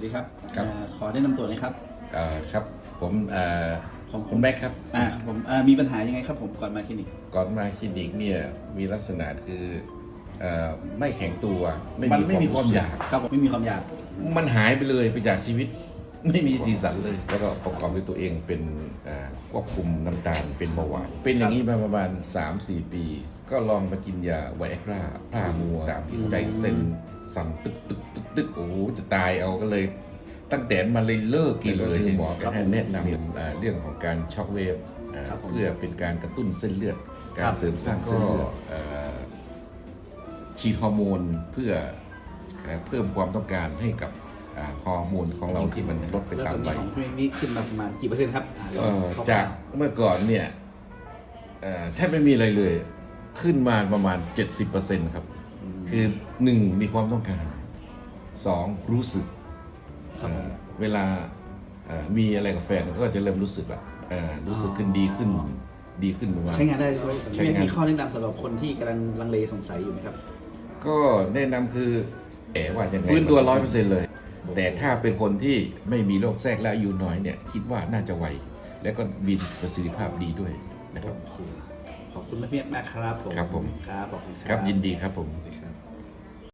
วัสดีครับครับ อ่าขอแนะนำตัวหน่อยครับเอ่อครับผมเอ่อของผผมมแม็กครับ อ่าผมอ่ามีปัญหายังไงครับผมก่อนมาคลินิก ก่อนมาคลินิกเนี่ยมีลักษณะคือเอ่อไม่แข็งตัวไม่มันมีไม่มีความอยาก ครับผมไม่มีความอยาก มันหายไปเลยไปจากชีวิต ไม่มีสีสันเลย แล้วก็ประกอบด้วยตัวเองเป็นเอ่อควบคุมน้ำตาลเป็นเบาหวานเป็นอย่างนี้มาประมาณ 3-4 ปี ก็ลองมากินยาไวแอกราพามัวตามที่ใจเส้นสั่นตึกตึกตึก ตึกโอ้โหจะตายเอาก็เลย ตั้งแต่นั้นมาเลยเลิกกินเลยหมอก็ให้แนะนำเอ่อเรื่องของการช็อกเวฟเอ่อครับผมเพื่อเป็นการกระตุ้นเส้นเลือดคการรับเสริมสร้างเส้นเลือดเอ่อฉีดฮอร์โมนเพื่อเอ่อเพิ่มความต้องการให้กับอ่าฮอร์โมนของเราที่มันลดไปแล้วตาตมอนวันี้ยของพี่เมฆนี่ขึ้นมาประมาณกี่เปอร์เซ็นต์ครับอ่าเอ่อคร่วๆจากเมื่อก่อนเนี่ยเอ่อแทบไม่มีอะไรเลย ขึ้นมาประมาณ 70%ครับ คือหนึ่งมีความต้องการ สองรู้สึกครับผมเอ่อเวลาเอ่อมีอะไรกับแฟนก็จะเริ่มรู้สึกละเอ่อรู้สึกขึ้นดีขึ้นดีขึ้นประมาณใช้งานได้ใช่ไหมใช้พี่เมฆงานมีข้อแนะนำสำหรับคนที่กำลังลังเลสงสัยอยู่ไหมครับ ก็แนะนำคือแอบว่ายังไงฟื้นตัวร้อยเปอร์เซ็นต์เลย แต่ถ้าเป็นคนที่ไม่มีโรคแทรกและอายุน้อยเนี่ย คิดว่าน่าจะไว และก็มีประสิทธิภาพดีด้วยนะครับโอเคขอบคุณพี่เมฆมากครับผมครับผมครับขอบคุณครับยินดีครับผมครับ